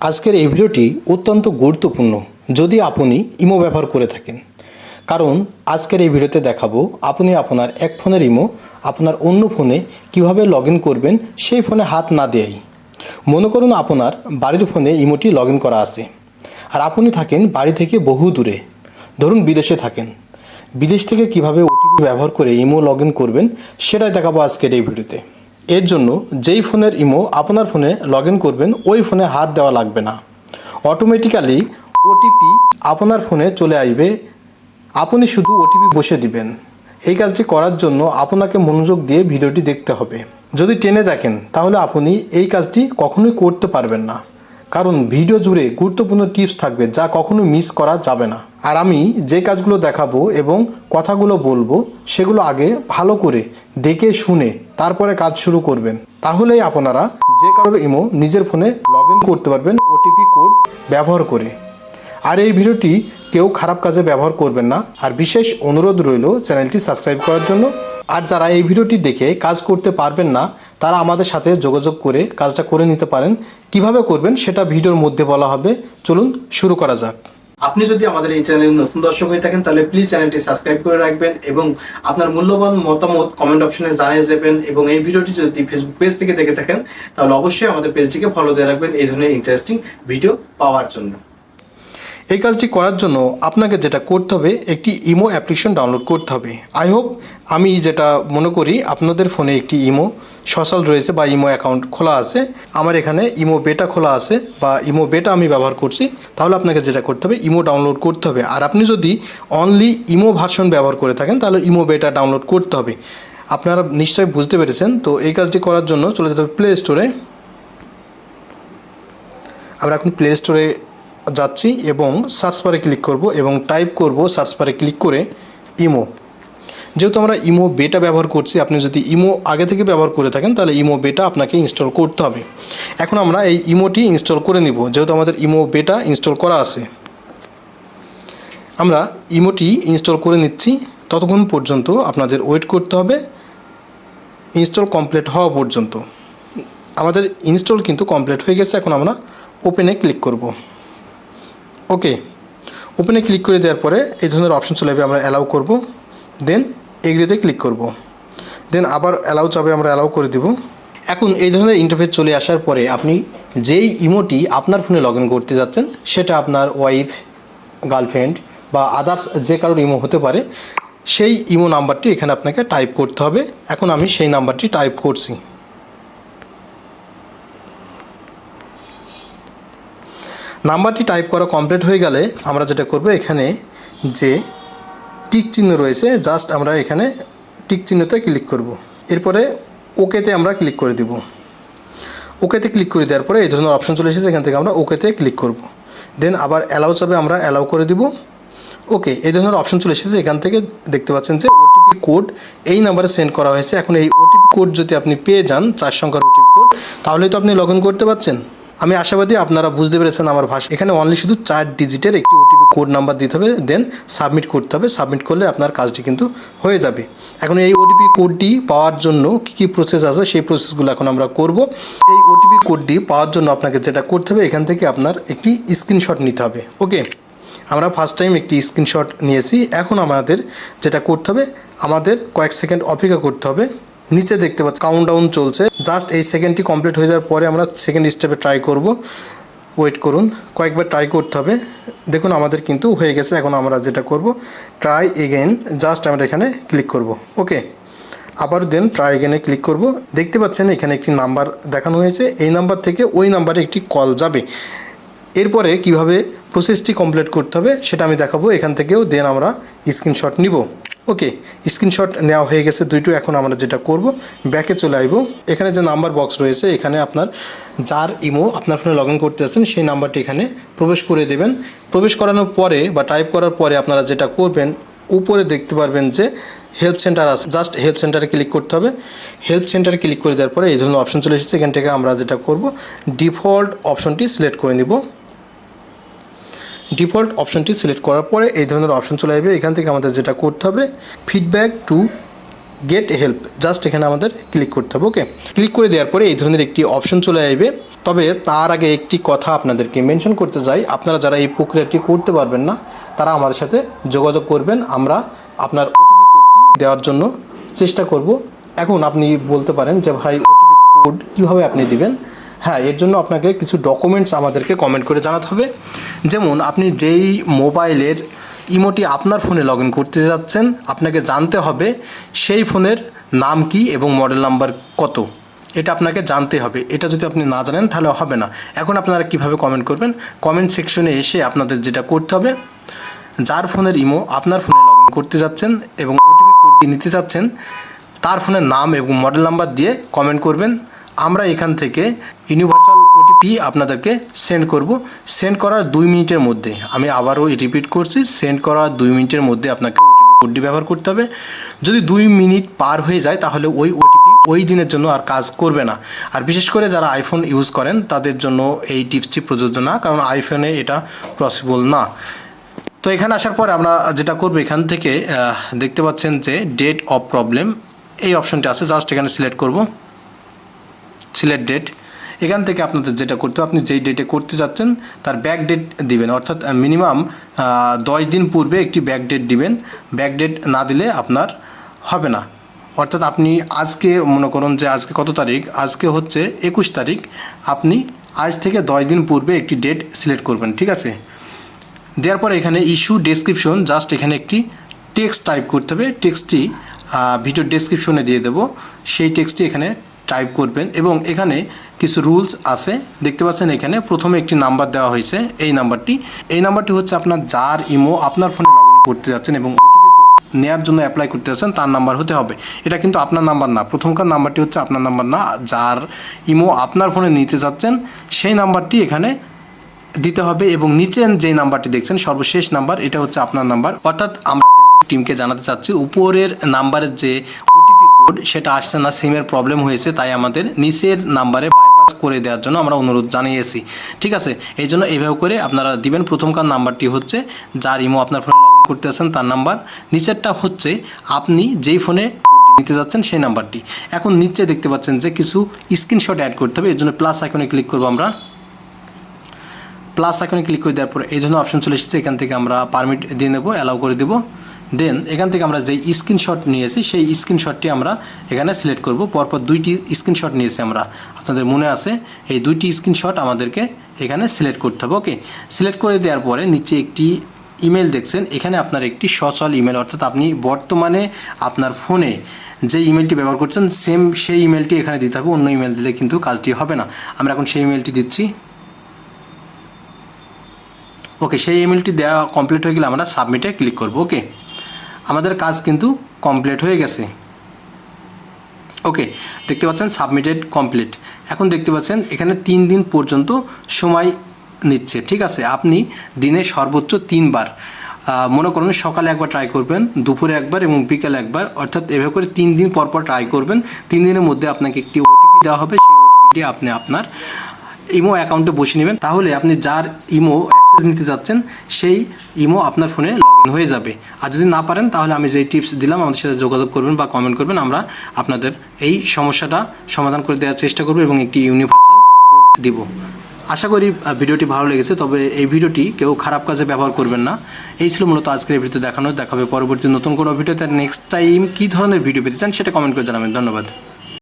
আজকের এই ভিডিওটি অত্যন্ত গুরুত্বপূর্ণ, যদি আপনি ইমো ব্যবহার করে থাকেন। কারণ আজকের এই ভিডিওতে দেখাবো আপনি আপনার এক ফোনের ইমো, আপনার অন্য ফোনে কীভাবে লগ করবেন সেই ফোনে হাত না দেয়াই। মনে করুন আপনার বাড়ির ফোনে ইমোটি লগ করা আছে। আর আপনি থাকেন বাড়ি থেকে বহু দূরে। ধরুন বিদেশে থাকেন। বিদেশ থেকে কীভাবে ওটিপি ব্যবহার করে ইমো লগ করবেন, সেটাই দেখাবো আজকের এই ভিডিওতে। এর জন্য যেই ফোনের ইমো আপনার ফোনে লগ করবেন, ওই ফোনে হাত দেওয়া লাগবে না। অটোমেটিক্যালি ওটিপি আপনার ফোনে চলে আসবে। আপনি শুধু ওটিপি বসে দিবেন। এই কাজটি করার জন্য আপনাকে মনোযোগ দিয়ে ভিডিওটি দেখতে হবে। যদি টেনে দেখেন, তাহলে আপনি এই কাজটি কখনোই করতে পারবেন না। কারণ ভিডিও জুড়ে গুরুত্বপূর্ণ টিপস থাকবে যা কখনো মিস করা যাবে না। আর আমি যে কাজগুলো দেখাবো এবং কথাগুলো বলব, সেগুলো আগে ভালো করে দেখে শুনে তারপরে কাজ শুরু করবেন। তাহলেই আপনারা যে কারোর ইমো নিজের ফোনে লগ করতে পারবেন, ওটিপি কোড ব্যবহার করে। আর এই ভিডিওটি কেউ খারাপ কাজে ব্যবহার করবেন না। আর বিশেষ অনুরোধ রইল চ্যানেলটি সাবস্ক্রাইব করার জন্য। আর যারা এই ভিডিওটি দেখে কাজ করতে পারবেন না, তারা আমাদের সাথে যোগাযোগ করে কাজটা করে নিতে পারেন। কীভাবে করবেন সেটা ভিডিওর মধ্যে বলা হবে। চলুন শুরু করা যাক। আপনি যদি আমাদের এই চ্যানেলে নতুন দর্শক হয়ে থাকেন, তাহলে প্লিজ চ্যানেলটি সাবস্ক্রাইব করে রাখবেন এবং আপনার মূল্যবান মতামত কমেন্ট অপশনে জানিয়ে যাবেন এবং এই ভিডিওটি যদি ফেসবুক পেজ থেকে দেখে থাকেন, তাহলে অবশ্যই আমাদের পেজটিকে ফলো দিয়ে রাখবেন এই ধরনের ইন্টারেস্টিং ভিডিও পাওয়ার জন্য। এই কাজটি করার জন্য আপনাকে যেটা করতে হবে, একটি ইমো অ্যাপ্লিকেশন ডাউনলোড করতে হবে। আই হোপ আমি যেটা মনে করি, আপনাদের ফোনে একটি ইমো সসাল রয়েছে বা ইমো অ্যাকাউন্ট খোলা আছে। আমার এখানে ইমো বেটা খোলা আছে বা ইমো বেটা আমি ব্যবহার করছি। তাহলে আপনাকে যেটা করতে হবে, ইমো ডাউনলোড করতে হবে। আর আপনি যদি অনলি ইমো ভার্সন ব্যবহার করে থাকেন, তাহলে ইমো বেটা ডাউনলোড করতে হবে। আপনারা নিশ্চয়ই বুঝতে পেরেছেন। তো এই কাজটি করার জন্য চলে যেতে হবে প্লে স্টোরে আমরা এখন প্লে স্টোরে যাচ্ছি এবং সার্চ বারে ক্লিক করব এবং টাইপ করব সার্চ বারে ক্লিক করে ইমো যেহেতু আমরা ইমো বেটা ব্যবহার করছি, আপনি যদি ইমো আগে থেকে ব্যবহার করে থাকেন, তাহলে ইমো বেটা আপনাকে ইনস্টল করতে হবে। এখন আমরা এই ইমোটি ইনস্টল করে নিব, যেহেতু আমাদের ইমো বেটা ইনস্টল করা আছে। আমরা ইমোটি ইনস্টল করে নিচ্ছি, ততক্ষণ পর্যন্ত আপনাদের ওয়েট করতে হবে ইনস্টল কমপ্লিট হওয়া পর্যন্ত। আমাদের ইনস্টল কিন্তু কমপ্লিট হয়ে গেছে, এখন আমরা ওপেনে ক্লিক করব। ওকে ওপেনে ক্লিক করে দেওয়ার পরে এই ধরনের অপশন চলে যাবে, আমরা অ্যালাউ করব। দেন এগ্রিতে ক্লিক করব। দেন আবার অ্যালাউ চাবে আমরা অ্যালাউ করে দিব। এখন এই ধরনের ইন্টারফেস চলে আসার পরে আপনি যেই ইমোটি আপনার ফোনে লগ করতে যাচ্ছেন, সেটা আপনার ওয়াইফ গার্লফ্রেন্ড বা আদার্স যে কারোর ইমো হতে পারে, সেই ইমো নাম্বারটি এখানে আপনাকে টাইপ করতে হবে। এখন আমি সেই নাম্বারটি টাইপ করছি। নাম্বারটি টাইপ করা কমপ্লিট হয়ে গেলে আমরা যেটা করব এখানে যে টিক চিহ্ন রয়েছে জাস্ট আমরা এখানে টিক চিহ্নতে ক্লিক করব। এরপরে ওকেতে আমরা ক্লিক করে দিব। ওকেতে ক্লিক করে দেওয়ার পরে এই ধরনের অপশন চলে এসেছে, এখান থেকে আমরা ওকেতে ক্লিক করব। দেন আবার অ্যালাউ চাবে আমরা অ্যালাউ করে দিব। ওকে এই ধরনের অপশন চলে এসেছে, এখান থেকে দেখতে পাচ্ছেন যে ওটিপি কোড এই নাম্বারে সেন্ড করা হয়েছে। এখন এই ওটিপি কোড যদি আপনি পেয়ে যান, চার সংখ্যার ওটিপি কোড তাহলেই তো আপনি লগ করতে পারছেন। আমি আশাবাদী আপনারা বুঝতে পেরেছেন আমার ভাষা। এখানে অনলি শুধু চার ডিজিটের একটি ওটিপি কোড নাম্বার দিতে হবে দেন সাবমিট করতে হবে। সাবমিট করলে আপনার কাজটি কিন্তু হয়ে যাবে। এখন এই ওটিপি কোডটি পাওয়ার জন্য কী কী প্রসেস আছে, সেই প্রসেসগুলো এখন আমরা করব। এই ওটিপি কোডটি পাওয়ার জন্য আপনাকে যেটা করতে হবে, এখান থেকে আপনার একটি স্ক্রিনশট নিতে হবে। ওকে আমরা ফার্স্ট টাইম একটি স্ক্রিনশট নিয়েছি। এখন আমাদের যেটা করতে হবে, আমাদের কয়েক সেকেন্ড অপেক্ষা করতে হবে। নিচে দেখতে পাচ্ছি কাউন্টডাউন চলছে। জাস্ট এই সেকেন্ডটি কমপ্লিট হয়ে যাওয়ার পরে আমরা সেকেন্ড স্টেপে ট্রাই করব। ওয়েট করুন, কয়েকবার ট্রাই করতে হবে। দেখুন, আমাদের কিন্তু হয়ে গেছে, এখন আমরা যেটা করব ট্রাই এগেন জাস্ট আমরা এখানে ক্লিক করব। ওকে আবার দেন ট্রাই এগেনে ক্লিক করব। দেখতে পাচ্ছেন, এখানে একটি নাম্বার দেখানো হয়েছে। এই নাম্বার থেকে ওই নাম্বারে একটি কল যাবে। এরপরে কীভাবে প্রসেসটি কমপ্লিট করতে হবে, সেটা আমি দেখাবো। এখান থেকেও দেন আমরা স্ক্রিনশট নিব। ওকে স্ক্রিনশট নেওয়া হয়ে গেছে, দুইটো এখন আমরা যেটা করব ব্যাকে চলে আসব এখানে যে নাম্বার বক্স রয়েছে, এখানে আপনার যার ইমো আপনার ফোনে লগ ইন করতে যাচ্ছেন সেই নাম্বারটি এখানে প্রবেশ করে দেবেন। প্রবেশ করানোর পরে বা টাইপ করার পরে আপনারা যেটা করবেন, উপরে দেখতে পারবেন যে হেল্প সেন্টার আছে জাস্ট হেল্প সেন্টারে ক্লিক করতে হবে। হেল্প সেন্টারে ক্লিক করে দেওয়ার পরে এই ধরনের অপশন চলে এসেছে, এখান থেকে আমরা যেটা করব ডিফল্ট অপশনটি সিলেক্ট করে নিব। ডিফল্ট অপশনটি সিলেক্ট করার পরে এই ধরনের অপশন চলে আসবে। এখান থেকে আমাদের যেটা করতে হবে feedback to get help just এখানে আমাদের ক্লিক করতে হবে ওকে ক্লিক করে দেওয়ার পরে এই ধরনের একটি অপশন চলে আসবে। তবে তার আগে একটি কথা আপনাদেরকে মেনশন করতে চাই। আপনারা যারা এই প্রক্রিয়াটি করতে পারবেন না, তারা আমাদের সাথে যোগাযোগ করবেন। আমরা আপনার ওটিপি কোডটি দেওয়ার জন্য চেষ্টা করব। এখন আপনি বলতে পারেন যে, ভাই ওটিপি কোড কীভাবে আপনি দিবেন? হ্যাঁ এর জন্য আপনাকে কিছু ডকুমেন্টস আমাদেরকে কমেন্ট করে জানাতে হবে। যেমন, আপনি যেই মোবাইলের ইমোটি আপনার ফোনে লগ ইন করতে যাচ্ছেন, আপনাকে জানতে হবে সেই ফোনের নাম কি এবং মডেল নাম্বার কত। এটা আপনাকে জানতে হবে। এটা যদি আপনি না জানেন, তাহলে হবে না। এখন আপনারা কীভাবে কমেন্ট করবেন? কমেন্ট সেকশনে এসে আপনাদের যেটা করতে হবে, যার ফোনের ইমো আপনার ফোনে লগ ইন করতে যাচ্ছেন এবং ওটিপি কোডটি নিতে চাচ্ছেন তার ফোনের নাম এবং মডেল নাম্বার দিয়ে কমেন্ট করবেন। আমরা এখান থেকে ইউনিভার্সাল ওটিপি আপনাদেরকে সেন্ড করব। সেন্ড করার দুই মিনিটের মধ্যে। আমি আবারও রিপিট করছি। সেন্ড করার দুই মিনিটের মধ্যে আপনাকে ওটিপি কোডটি ব্যবহার করতে হবে। যদি দুই মিনিট পার হয়ে যায়, তাহলে ওই ওটিপি ওই দিনের জন্য আর কাজ করবে না। আর বিশেষ করে যারা আইফোন ইউজ করেন, তাদের জন্য এই টিপসটি প্রযোজ্য না, কারণ আইফোনে এটা পসিবল না। তো এখানে আসার পর আমরা যেটা করব, এখান থেকে দেখতে পাচ্ছেন যে ডেট অফ প্রবলেম এই অপশনটি আছে। জাস্ট এখানে সিলেক্ট করব। সিলেক্ট ডেট এখান থেকে আপনাদের যেটা করতে হবে, আপনি যেই ডেটে করতে যাচ্ছেন, তার ব্যাক ডেট দিবেন। অর্থাৎ মিনিমাম দশ দিন পূর্বে একটি ব্যাক ডেট দিবেন। ব্যাক ডেট না দিলে আপনার হবে না। অর্থাৎ, আপনি আজকে মনে করুন যে আজকে কত তারিখ? আজকে হচ্ছে একুশ তারিখ। আপনি আজ থেকে দশ দিন পূর্বে একটি ডেট সিলেক্ট করবেন, ঠিক আছে? দেওয়ার পরে এখানে ইস্যু ডেসক্রিপশন জাস্ট এখানে একটি টেক্সট টাইপ করতে হবে। টেক্সটটি ভিডিও ডেসক্রিপশনে দিয়ে দেবো। সেই টেক্সটটি এখানে টাইপ করবেন এবং এখানে কিছু রুলস আছে। দেখতে পাচ্ছেন এখানে প্রথমে একটি নাম্বার দেওয়া হয়েছে এই নাম্বারটি এই নাম্বারটি হচ্ছে আপনার যার ইমো আপনার ফোনে লগ করতে যাচ্ছেন এবং নেওয়ার জন্য অ্যাপ্লাই করতে যাচ্ছেন, তার নাম্বার হতে হবে। এটা কিন্তু আপনার নাম্বার না। প্রথমকার নাম্বারটি হচ্ছে আপনার নাম্বার না। যার ইমো আপনার ফোনে নিতে যাচ্ছেন, সেই নাম্বারটি এখানে দিতে হবে এবং নিচে যে নাম্বারটি দেখছেন, সর্বশেষ নাম্বার এটা হচ্ছে আপনার নাম্বার অর্থাৎ আমরা টিমকে জানাতে চাচ্ছি, উপরের নাম্বারের যে সেটা আসছে না সিমের প্রবলেম হয়েছে, তাই আমাদের নিচের নাম্বারে বাইপাস করে দেওয়ার জন্য আমরা অনুরোধ জানিয়েছি। ঠিক আছে? এই জন্য এইভাবে করে আপনারা দিবেন প্রথমকার নাম্বারটি হচ্ছে, যার ইমো আপনার ফোনে লগ করতে আছেন, তার নাম্বার নিচেরটা হচ্ছে, আপনি যেই ফোনে নিতে যাচ্ছেন, সেই নাম্বারটি এখন নিচে দেখতে পাচ্ছেন যে কিছু স্ক্রিনশট অ্যাড করতে হবে এর জন্য প্লাস আইকনে ক্লিক করব আমরা। প্লাস আইকনে ক্লিক করে দেওয়ার পরে এই জন্য অপশন চলে এসেছে, এখান থেকে আমরা পারমিট দিয়ে নেব অ্যালাউ করে দেবো। দেন এখান থেকে আমরা যেই স্ক্রিনশট নিয়েছি, সেই স্ক্রিনশটটি আমরা এখানে সিলেক্ট করব। পরপর দুইটি স্ক্রিনশট নিয়েছি আমরা। আপনাদের মনে আছে, এই দুইটি স্ক্রিনশট আমাদেরকে এখানে সিলেক্ট করতে হবে ওকে সিলেক্ট করে দেওয়ার পরে নিচে একটি ইমেল দেখছেন, এখানে আপনার একটি সচল ইমেল অর্থাৎ আপনি বর্তমানে আপনার ফোনে যে ইমেলটি ব্যবহার করছেন সেম সেই ইমেলটি এখানে দিতে হবে, অন্য ইমেল দিলে কিন্তু কাজটি হবে না। আমরা এখন সেই ইমেলটি দিচ্ছি। ওকে সেই ইমেলটি দেওয়া কমপ্লিট হয়ে গেলে আমরা সাবমিটে ক্লিক করব ওকে আমাদের কাজ কিন্তু কমপ্লিট হয়ে গেছে। ওকে দেখতে পাচ্ছেন সাবমিটেড কমপ্লিট এখন দেখতে পাচ্ছেন এখানে তিন দিন পর্যন্ত সময় নিচ্ছে, ঠিক আছে? আপনি দিনে সর্বোচ্চ তিনবার মনে করুন সকালে একবার ট্রাই করবেন, দুপুরে একবার এবং বিকেলে একবার, অর্থাৎ এভাবে করে তিন দিন পর পর ট্রাই করবেন। তিন দিনের মধ্যে আপনাকে একটি ওটিপি দেওয়া হবে, সেই ওটিপিটি আপনি আপনার ইমো অ্যাকাউন্টে বসে নেবেন। তাহলে আপনি যার ইমো অ্যাক্সেস নিতে যাচ্ছেন, সেই ইমো আপনার ফোনে হয়ে যাবে। আর যদি না পারেন, তাহলে আমি যেই টিপস দিলাম, আমাদের সাথে যোগাযোগ করবেন বা কমেন্ট করবেন, আমরা আপনাদের এই সমস্যাটা সমাধান করে দেওয়ার চেষ্টা করব এবং একটি ইউনিভার্সাল দিব। আশা করি ভিডিওটি ভালো লেগেছে, তবে এই ভিডিওটি কেউ খারাপ কাজে ব্যবহার করবেন না। এই ছিল মূলত আজকের এই ভিডিওতে দেখানো, দেখাবে পরবর্তী নতুন কোনো ভিডিওতে। নেক্সট টাইম কী ধরনের ভিডিও পেতে চান, সেটা কমেন্ট করে জানাবেন। ধন্যবাদ।